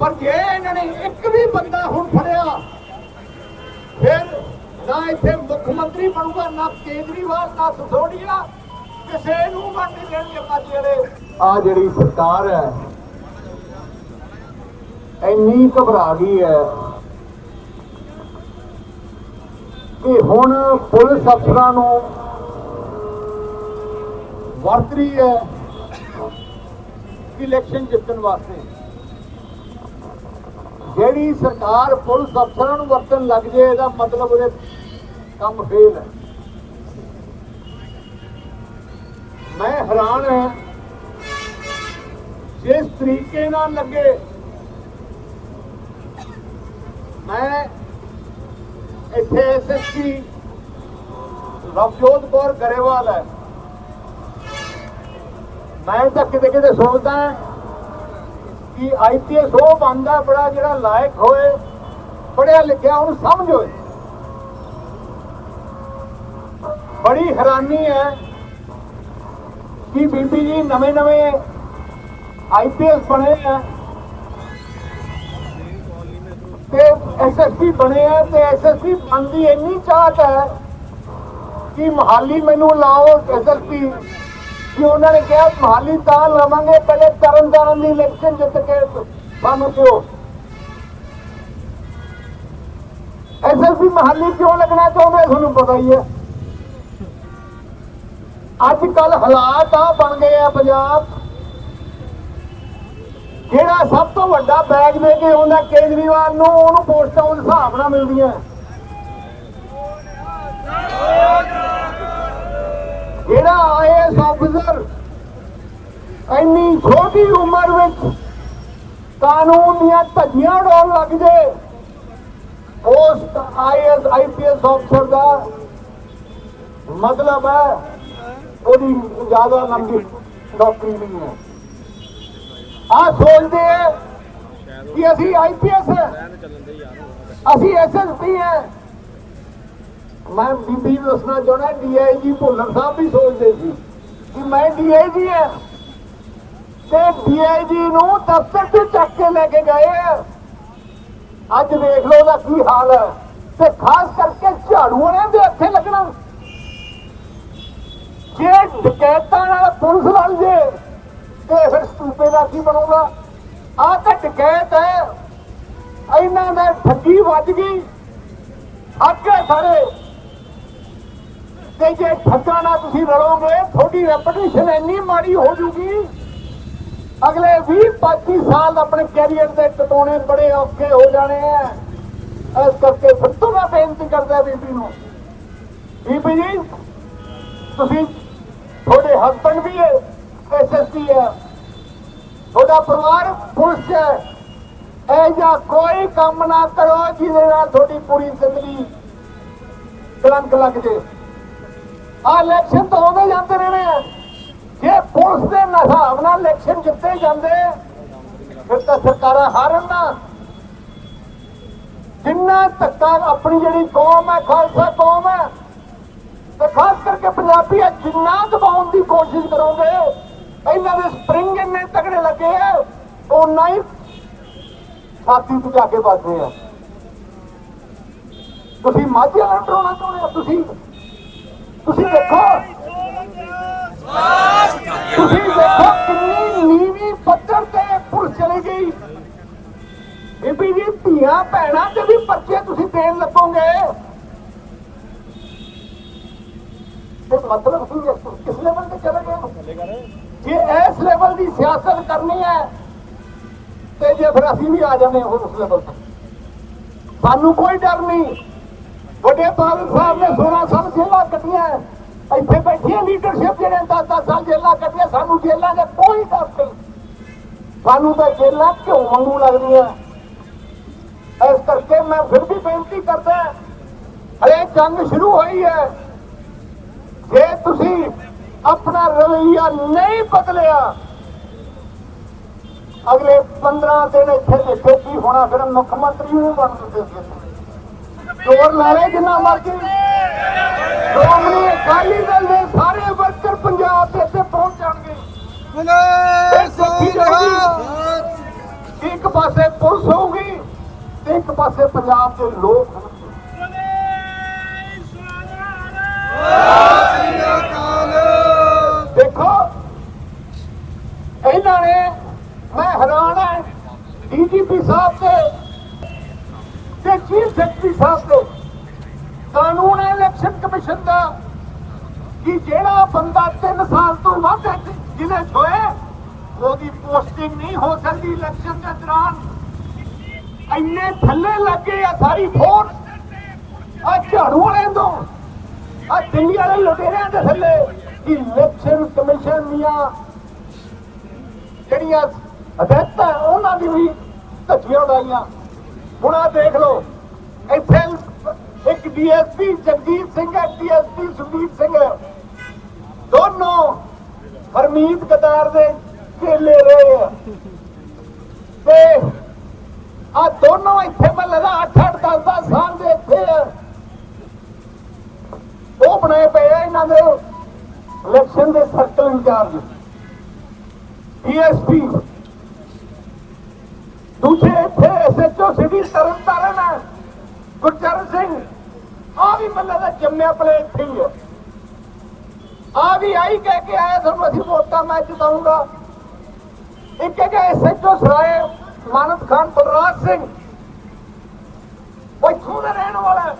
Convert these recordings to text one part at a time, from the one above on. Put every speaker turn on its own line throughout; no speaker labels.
ਪਰ ਜੇ ਇਹਨਾਂ ਨੇ ਇੱਕ ਵੀ ਬੰਦਾ ਹੁਣ ਫੜਿਆ, ਫਿਰ ਨਾ ਇੱਥੇ ਮੁੱਖ ਮੰਤਰੀ ਬਣੂਗਾ, ਨਾ ਕੇਜਰੀਵਾਲ, ਨਾ ਸਸੋਡੀਆ ਕਿਸੇ ਨੂੰ ਬਣ ਦੇਣਗੇ ਪਾਜੀ ਵਾਲੇ। ਆ ਜਿਹੜੀ ਸਰਕਾਰ ਹੈ, ਇੰਨੀ ਘਬਰਾ ਗਈ ਹੈ ਕਿ ਹੁਣ ਪੁਲਿਸ ਅਫਸਰਾਂ ਨੂੰ ਵਰਤ ਰਹੀ ਹੈ ਇਲੈਕਸ਼ਨ ਜਿੱਤਣ ਵਾਸਤੇ। ਜਿਹੜੀ ਸਰਕਾਰ ਪੁਲਿਸ ਅਫਸਰਾਂ ਨੂੰ ਵਰਤਣ ਲੱਗ ਜੇ, ਇਹਦਾ ਮਤਲਬ ਉਹਦੇ ਕੰਮ ਫੇਲ ਹੈ। ਮੈਂ ਹੈਰਾਨ ਹਾਂ, ਜਿਸ ਤਰੀਕੇ ਨਾਲ ਲੱਗੇ, ਮੈਂ ਇੱਥੇ ਐਸਐਸਪੀ ਰਵਜੋਤ ਕੌਰ ਗਰੇਵਾਲ ਹੈ। ਮੈਂ ਤਾਂ ਕਿਤੇ ਕਿਤੇ ਸੋਚਦਾ ਕਿ ਆਈਪੀਐਸ ਉਹ ਬੰਦਾ ਬੜਾ ਜਿਹੜਾ ਲਾਇਕ ਹੋਏ ਪੜਿਆ ਲਿਖਿਆ, ਉਹਨੂੰ ਸਮਝ ਹੋਏ। ਬੜੀ ਹੈਰਾਨੀ ਹੈ ਕਿ ਬੀਬੀ ਜੀ ਨਵੇਂ ਨਵੇਂ ਆਈਪੀਐਸ ਬਣੇ ਆ ਤੇ ਐਸਐਸਪੀ ਬਣੇ ਆ ਤੇ ਐਸਐਸਪੀ ਬਣਦੀ ਇੰਨੀ ਚਾਹਤ ਹੈ ਕਿ ਮਹਾਲੀ ਮੈਨੂੰ ਲਾਓ ਐਸਐਸਪੀ ਕਿ ਉਹਨਾਂ ਨੇ ਕਿਹਾ ਮਹਾਲੀ ਤਾਂ ਲਵਾਂਗੇ, ਪਹਿਲੇ ਤਰਨਤਾਰਨ ਦੀ ਇਲੈਕਸ਼ਨ ਜਿੱਤ ਕੇ ਸਾਨੂੰ ਦਿਓ ਐਸਐਸਪੀ ਮਹਾਲੀ ਕਿਉਂ ਲੱਗਣਾ ਚਾਹੁੰਦੇ, ਤੁਹਾਨੂੰ ਪਤਾ ਹੀ ਹੈ। ਅੱਜ ਕੱਲ ਹਾਲਾਤ ਆ ਬਣ ਗਏ ਆ ਪੰਜਾਬ। ਜਿਹੜਾ ਸਭ ਤੋਂ ਵੱਡਾ ਬੈਗ ਦੇ ਕੇ ਆਉਂਦਾ ਕੇਜਰੀਵਾਲ ਨੂੰ, ਉਹਨੂੰ ਪੋਸਟਾਂ ਉਸ ਹਿਸਾਬ ਨਾਲ ਮਿਲਦੀਆਂ। ਜਿਹੜਾ ਆਈਐਸ ਆਫੀਸਰ ਇੰਨੀ ਛੋਟੀ ਉਮਰ ਵਿੱਚ ਕਾਨੂੰਨ ਦੀਆਂ ਧੱਜੀਆਂ ਉਡਾਉਣ ਲੱਗ ਜੇ। ਉਸ ਆਈਐਸ, ਆਈਪੀਐਸ ਅਫਸਰ ਦਾ ਮਤਲਬ ਹੈ ਉਹਦੀ ਜ਼ਿਆਦਾ ਲੰਬੀ ਨੌਕਰੀ ਨਹੀਂ ਹੈ। ਆ ਸੋਚਦੇ ਹੈ ਕਿ ਅਸੀਂ ਆਈਪੀਐਸ ਹੈ। ਅਸੀਂ ਐਸਐਸਪੀ ਹੈ। ਮੈਂ ਬੀਬੀ ਨੂੰ ਦੱਸਣਾ ਚਾਹਣਾ ਡੀਆਈਜੀ ਭੁੱਲਰ ਸਾਹਿਬ ਵੀ ਸੋਚਦੇ ਸੀ ਕਿ ਮੈਂ ਡੀਆਈਜੀ ਹੈ ਤੇ ਡੀਆਈਜੀ ਨੂੰ ਦਫ਼ਤਰ ਤੋਂ ਚੱਕ ਕੇ ਲੈ ਕੇ ਗਏ ਆ। ਅੱਜ ਦੇਖ ਲਓ ਉਹਦਾ ਕੀ ਹਾਲ ਹੈ ਤੇ ਖਾਸ ਕਰਕੇ ਝਾੜੂ ਦੇ ਹੱਥੇ ਲੱਗਣਾ। ਜੇ ਡਕੈਤਾਂ ਨਾਲ ਪੁਲਿਸ ਲੜ ਜੇ, ਤੇ ਫਿਰ ਸੂਬੇ ਦਾ ਕੀ ਬਣੂਗਾ? ਆਹ ਤਾਂ ਡਕੈਤ ਹੈ ਇਹਨਾਂ ਨੇ ਠੱਗੀ ਵੱਜ ਗਈ। ਅੱਗੇ ਸਾਰੇ। ਤੇ ਜੇ ਠੱਗਾਂ ਨਾਲ ਤੁਸੀਂ ਰਲੋਗੇ, ਤੁਹਾਡੀ ਰੈਪੂਟੇਸ਼ਨ ਇੰਨੀ ਮਾੜੀ ਹੋ ਜੂਗੀ। ਅਗਲੇ 20 25 ਸਾਲ ਆਪਣੇ ਕੈਰੀਅਰ ਦੇ ਟਟੋਣੇ ਬੜੇ ਔਖੇ ਹੋ ਜਾਣੇ ਆ। ਇਸ ਕਰਕੇ ਫਿਰ ਤੋਂ ਮੈਂ ਬੇਨਤੀ ਕਰਦਾ ਬੀਬੀ ਨੂੰ। ਬੀਬੀ ਜੀ, ਤੁਸੀਂ ਤੁਹਾਡੇ ਹਸਬੰਡ ਵੀ ਹੈ ਐਸਐਸਪੀ ਹੈ। ਤੁਹਾਡਾ ਪਰਿਵਾਰ ਪੁਲਿਸ ਹੈ। ਇਹ ਜਾਂ ਕੋਈ ਕੰਮ ਨਾ ਕਰੋ ਜਿਹਦੇ ਨਾਲ ਤੁਹਾਡੀ ਪੂਰੀ ਜ਼ਿੰਦਗੀ ਕਲੰਕ ਲੱਗ ਜੇ। ਆ ਇਲੈਕਸ਼ਨ ਤਾਂ ਆਉਂਦੇ ਜਾਂਦੇ ਰਹਿਣੇ ਆ। ਜੇ ਪੁਲਿਸ ਦੇ ਹਿਸਾਬ ਨਾਲ ਇਲੈਕਸ਼ਨ ਜਿੱਤੇ ਜਾਂਦੇ, ਫਿਰ ਤਾਂ ਸਰਕਾਰਾਂ ਹਾਰਨ ਨਾ ਜਿੰਨਾ ਧੱਕਾ ਆਪਣੀ ਜਿਹੜੀ ਕੌਮ ਹੈ, ਖਾਲਸਾ ਕੌਮ ਹੈ, ਤੇ ਖਾਸ ਕਰਕੇ ਪੰਜਾਬੀ ਹੈ, ਜਿੰਨਾ ਦਬਾਉਣ ਦੀ ਕੋਸ਼ਿਸ਼ ਕਰੋਗੇ, ਇਹਨਾਂ ਦੇ ਸਪਰਿੰਗ ਇੰਨੇ ਤਗੜੇ ਲੱਗੇ ਆ ਉਹਨਾਂ ਹੀ ਛਾਤੀ ਤੋਂ ਜਾ ਕੇ ਵੱਜਦੇ ਆ। ਤੁਸੀਂ ਮਾਝੇ ਨਾਲ ਡਰਾਉਣਾ ਚਾਹੁੰਦੇ ਹੋ? ਤੁਸੀਂ ਤੁਸੀਂ ਦੇਖੋ। ਤੁਸੀਂ ਦੇਖੋ ਕਿੰਨੀ ਨੀਵੀਂ ਪੱਧਰ ਤੇ ਪੁਲਿਸ ਚਲੀ ਗਈ। ਬੀਬੀ ਜੀ, ਧੀਆਂ ਭੈਣਾਂ ਤੇ ਵੀ ਪਰਚੇ ਤੁਸੀਂ ਦੇਣ ਲੱਗੋਗੇ। ਤੇ ਮਤਲਬ ਕੀ ਹੈ ਕਿਸ ਲੈਵਲ ਤੇ ਚਲੇ ਗਏ? ਜੇ ਇਸ ਲੈਵਲ ਦੀ ਸਿਆਸਤ ਕਰਨੀ ਹੈ, ਤੇ ਜੇ ਫਿਰ ਅਸੀਂ ਵੀ ਆ ਜਾਂਦੇ ਹਾਂ ਉਸ ਲੈਵਲ ਤੇ। ਸਾਨੂੰ ਕੋਈ ਡਰ ਨਹੀਂ। ਵੱਡੇ ਬਾਦਲ ਸਾਹਿਬ ਨੇ 16 ਸਾਲ ਜੇਲ੍ਹਾਂ ਕੱਟੀਆਂ ਇੱਥੇ ਬੈਠੀਆਂ ਲੀਡਰਸ਼ਿਪ ਜਿਹੜੇ 10-10 ਸਾਲ ਜੇਲਾਂ ਕੱਟੀਆਂ ਸਾਨੂੰ ਜੇਲਾਂ ਦੇ ਕੋਈ ਡਰ ਨਹੀਂ। ਸਾਨੂੰ ਤਾਂ ਜੇਲਾਂ ਕਿਉਂ ਵਾਂਗੂ ਲੱਗਦੀਆਂ। ਇਸ ਕਰਕੇ ਮੈਂ ਫਿਰ ਵੀ ਬੇਨਤੀ ਕਰਦਾ ਹਲੇ ਜੰਗ ਸ਼ੁਰੂ ਹੋਈ ਹੈ। ਜੇ ਤੁਸੀਂ ਆਪਣਾ ਰਵਈਆ ਨਹੀਂ ਬਦਲਿਆ, ਅਗਲੇ 15 ਦਿਨ ਇੱਥੇ ਇੱਥੇ ਕੀ ਹੋਣਾ, ਫਿਰ ਮੁੱਖ ਮੰਤਰੀ ਨੂੰ ਬਣ ਦਿੰਦੇ ਸੀ ਚੋਰ ਲਾਰੇ ਜਿੰਨਾ ਮਰਜ਼ੀ। ਸ਼੍ਰੋਮਣੀ ਅਕਾਲੀ ਦਲ ਦੇ ਸਾਰੇ ਪੰਜਾਬ ਦੇ ਇੱਥੇ ਪਹੁੰਚ ਜਾਣਗੇ।
ਬੋਲੇ
ਕਿ ਇੱਕ ਪਾਸੇ ਪੁਲਿਸ ਹੋਊਗੀ ਤੇ ਇੱਕ ਪਾਸੇ ਪੰਜਾਬ ਦੇ ਲੋਕ ਦੇਖੋ ਇਹਨਾਂ ਨੇ ਮੈਂ ਹੈਰਾਨ ਹਾਂ ਡੀਜੀਪੀ ਸਾਹਿਬ ਤੇ ਤੇ ਚੀਫ ਸੈਕਟਰੀ ਸਾਹਿਬ ਤੇ ਕਾਨੂੰਨ ਇਲੈਕਸ਼ਨ ਕਮਿਸ਼ਨ ਦਾ ਕਿ ਜਿਹੜਾ ਬੰਦਾ 3 ਸਾਲ ਤੋਂ ਵੱਧ ਜਿਹਨੇ ਛੋਏ ਉਹਦੀ ਪੋਸਟਿੰਗ ਨਹੀਂ ਹੋ ਸਕਦੀ ਇਲੈਕਸ਼ਨ ਦੇ ਦੌਰਾਨ। ਇੰਨੇ ਥੱਲੇ ਲੱਗੇ ਆ ਸਾਰੀ ਫੋਰਸ ਆ ਝਾੜੂ ਵਾਲੇ ਤੋਂ, ਆ ਦਿੱਲੀ ਵਾਲੇ ਲੁਟੇਰਿਆਂ ਦੇ ਥੱਲੇ ਇਲੈਕਸ਼ਨ ਕਮਿਸ਼ਨ ਦੀਆਂ ਜਿਹੜੀਆਂ ਹਦਾਇਤਾਂ ਉਹਨਾਂ ਦੀ ਵੀ ਧੱਜੀਆਂ ਉਡਾਈਆਂ। ਹੁਣ ਆ ਦੇਖ ਲਓ, ਇੱਥੇ ਡੀਐਸਪੀ ਜਗਜੀਤ ਸਿੰਘ ਹੈ ਡੀਐਸਪੀ ਸੁਦੀਪ ਸਿੰਘ। ਹੈ ਦੋਨੋਂ ਹਰਮੀਤ ਕਤਾਰ ਦੇ ਕੇਲੇ ਰਹੇ ਆ। ਤੇ ਆ ਦੋਨੋਂ ਇੱਥੇ ਮੱਲੇ ਦਾ 8 8 10 10 ਸਾਲ ਦੇ ਇੱਥੇ ਆ। ਉਹ ਬਣਾਏ ਪਏ ਆ ਇਹਨਾਂ ਦੇ ਇਲੈਕਸ਼ਨ ਦੇ ਸਰਕਲ ਇੰਚਾਰਜ ਡੀਐਸਪੀ ਦੂਜੇ ਇੱਥੇ ਐਸਐਚਓ ਸਿਟੀ ਤਰਨ ਤਾਰਨ ਗੁਰਚਰਨ ਸਿੰਘ। ਆ ਵੀ ਮੱਲੇ ਦਾ ਜੰਮਿਆ ਪਲੇ ਇੱਥੇ ਹੀ ਹੈ ਆ ਵੀ ਆਈ ਕਹਿ ਕੇ ਆਇਆ ਤੁਹਾਨੂੰ ਅਸੀਂ ਵੋਟਾਂ ਮੈਂ ਜਿਤਾਉਂਗਾ। ਇੱਕ ਹੈਗਾ ਐਸਐਚਓ ਸਰਾਏ ਮਾਨਤ ਖਾਨ, ਬਲਰਾਜ ਸਿੰਘ। ਉਹ ਇੱਥੋਂ ਦਾ ਰਹਿਣ ਵਾਲਾ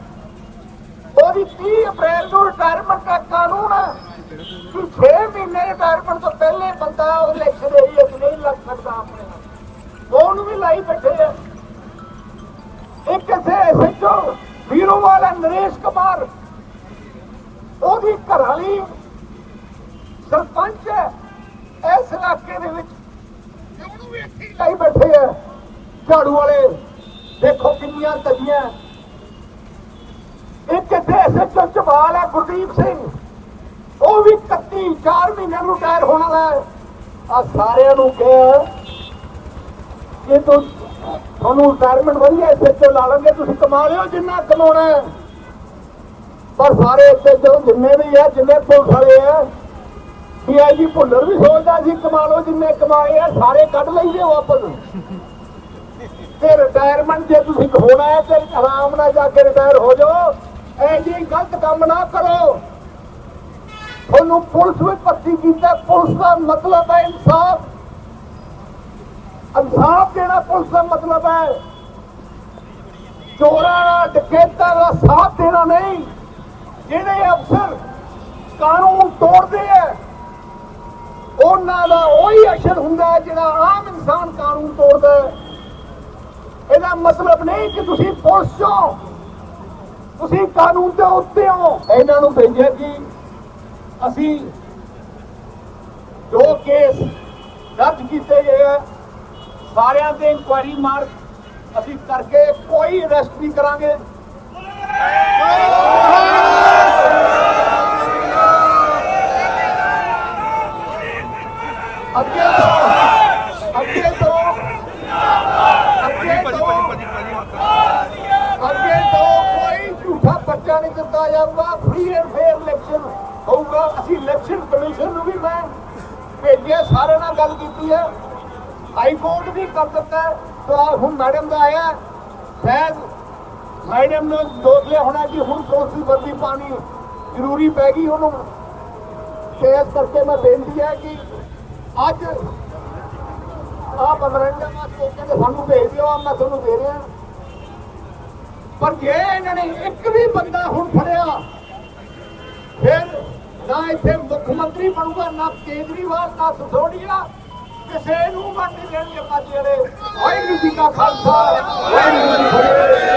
ਉਹਦੀ 30 ਅਪ੍ਰੈਲ ਨੂੰ ਰਿਟਾਇਰਮੈਂਟ ਦਾ ਕਾਨੂੰਨ ਹੈ। ਕਿ 6 ਮਹੀਨੇ ਰਿਟਾਇਰਮੈਂਟ ਤੋਂ ਪਹਿਲੇ ਬੰਦਾ ਉਹ ਇਲੈਕਸ਼ਨ ਏਰੀਆ 'ਚ ਨਹੀਂ ਲੱਗ ਸਕਦਾ ਆਪਣੇ ਉਹਨੂੰ ਵੀ ਲਾਈ ਬੈਠੇ ਆ। ਇੱਕ ਐਸਐਚਓ ਵੀਰੋ ਵਾਲਾ ਨਰੇਸ਼ ਕੁਮਾਰ। ਉਹਦੀ ਘਰ ਵਾਲੀ ਸਰਪੰਚ ਹੈ। ਇਸ ਇਲਾਕੇ ਦੇ ਵਿੱਚ ਉਹਨੂੰ ਵੀ ਇੱਥੇ ਹੀ ਲਾਈ ਬੈਠੇ ਆ ਝਾੜੂ ਵਾਲੇ, ਦੇਖੋ ਕਿੰਨੀਆਂ ਤਜੀਆਂ ਇੱਕ ਇੱਥੇ ਐਸਐਚਓ ਚਵਾਲ ਹੈ, ਗੁਰਦੀਪ ਸਿੰਘ। ਉਹ ਵੀ 31 4 ਮਹੀਨਿਆਂ ਨੂੰ ਰਿਟਾਇਰ ਹੋਣ ਵਾਲਾ ਹੈ। ਆ ਸਾਰਿਆਂ ਨੂੰ ਕਿਹਾ ਕਿ ਤੂੰ ਤੁਹਾਨੂੰ ਰਿਟਾਇਰਮੈਂਟ ਵਧੀਆ ਐਸਐਚਓ ਲਾ ਲਾਂਗੇ ਤੁਸੀਂ ਕਮਾ ਲਿਓ, ਜਿੰਨਾ ਕਮਾਉਣਾ ਪਰ ਸਾਰੇ ਇੱਥੇ ਜੋ ਜਿੰਨੇ ਵੀ ਆ, ਜਿੰਨੇ ਪੁਲਿਸ ਵਾਲੇ ਆ ਡੀਆਈਜੀ ਭੁੱਲਰ ਵੀ ਸੋਚਦਾ ਸੀ, ਕਮਾ ਲਓ, ਜਿੰਨੇ ਕਮਾਏ ਆ, ਸਾਰੇ ਕੱਢ ਲਈਦੇ ਵਾਪਸ ਤੇ ਰਿਟਾਇਰਮੈਂਟ ਜੇ ਤੁਸੀਂ ਹੋਣਾ ਹੈ, ਤੇ ਆਰਾਮ ਨਾਲ ਜਾ ਕੇ ਰਿਟਾਇਰ ਹੋ ਜਾਓ। ਐ ਜੀ ਗਲਤ ਕੰਮ ਨਾ ਕਰੋ। ਤੁਹਾਨੂੰ ਪੁਲਿਸ ਵਿੱਚ ਭਰਤੀ ਕੀਤਾ, ਪੁਲਿਸ ਦਾ ਮਤਲਬ ਹੈ ਇਨਸਾਫ। ਇਨਸਾਫ ਦੇਣਾ ਪੁਲਿਸ ਦਾ ਮਤਲਬ ਹੈ। ਚੋਰਾਂ ਦਾ ਡਕੈਤਾਂ ਦਾ ਸਾਥ ਦੇਣਾ ਨਹੀਂ। ਜਿਹੜੇ ਅਫਸਰ ਕਾਨੂੰਨ ਤੋੜਦੇ ਆ, ਉਹਨਾਂ ਦਾ ਉਹੀ ਅਕਸ਼ਰ ਹੁੰਦਾ ਜਿਹੜਾ ਆਮ ਇਨਸਾਨ ਕਾਨੂੰਨ ਤੋੜਦਾ ਹੈ। ਇਹਦਾ ਮਤਲਬ ਨਹੀਂ ਕਿ ਤੁਸੀਂ ਪੁਲਿਸ ਚੋਂ ਤੁਸੀਂ ਕਾਨੂੰਨ ਦੇ ਉੱਤੇ ਹੋ। ਇਹਨਾਂ ਨੂੰ ਭੇਜਿਆ ਕਿ ਅਸੀਂ ਜੋ ਕੇਸ ਦਰਜ ਕੀਤੇ ਗਏ ਆ ਸਾਰਿਆਂ ਤੇ ਇਨਕੁਆਇਰੀ ਮਾਰ, ਅਸੀਂ ਕਰਕੇ ਕੋਈ ਅਰੈਸਟ ਨਹੀਂ ਕਰਾਂਗੇ। ਅੱਗੇ ਤੋਂ ਅੱਗੇ ਤੋਂ ਅੱਗੇ ਤੋਂ ਅੱਗੇ ਤੋਂ ਕੋਈ ਝੂਠਾ ਪਰਚਾ ਨਹੀਂ ਦਿੱਤਾ ਜਾਊਗਾ। ਫ੍ਰੀ ਐਂਡ ਫੇਅਰ ਇਲੈਕਸ਼ਨ ਹੋਊਗਾ। ਅਸੀਂ ਇਲੈਕਸ਼ਨ ਕਮਿਸ਼ਨ ਨੂੰ ਵੀ ਮੈਂ ਭੇਜਿਆ, ਸਾਰਿਆਂ ਨਾਲ ਗੱਲ ਕੀਤੀ ਹੈ। ਹਾਈ ਵੀ ਕਰ ਦਿੱਤਾ ਤਾਂ ਹੁਣ ਮੈਡਮ ਦਾ ਆਇਆ ਸ਼ਾਇਦ ਮੈਡਮ ਨੂੰ ਦੋਖ ਲਿਆ ਹੋਣਾ ਕਿ ਹੁਣ ਪੁਲਿਸ ਵਰਦੀ ਪਾਣੀ ਜ਼ਰੂਰੀ ਪੈ ਗਈ ਉਹਨੂੰ ਤੇ ਇਸ ਕਰਕੇ ਮੈਂ ਬੇਨਤੀ ਹੈ ਕਿ ਅੱਜ ਆਹ ਮਨੋਰੰਜਨ ਵਾਸਤੇ ਕਹਿੰਦੇ ਸਾਨੂੰ ਭੇਜ ਦਿਓ ਮੈਂ ਤੁਹਾਨੂੰ ਦੇ ਰਿਹਾ। ਪਰ ਜੇ ਇਹਨਾਂ ਨੇ ਇੱਕ ਵੀ ਬੰਦਾ ਹੁਣ ਫੜਿਆ, ਫਿਰ ਨਾ ਇੱਥੇ ਮੁੱਖ ਮੰਤਰੀ ਬਣੂਗਾ, ਨਾ ਕੇਜਰੀਵਾਲ, ਨਾ ਸਸੋੜੀਆ ਕਿਸੇ ਨੂੰ ਵੰਡ ਨਹੀਂ ਦੇਣਗੇ ਬਾਜੀ ਵਾਲੇ ਵਾਹਿਗੁਰੂ ਜੀ ਕਾ ਖਾਲਸਾ, ਵਾਹਿਗੁਰੂ ਜੀ ਕੀ ਫਤਿਹ।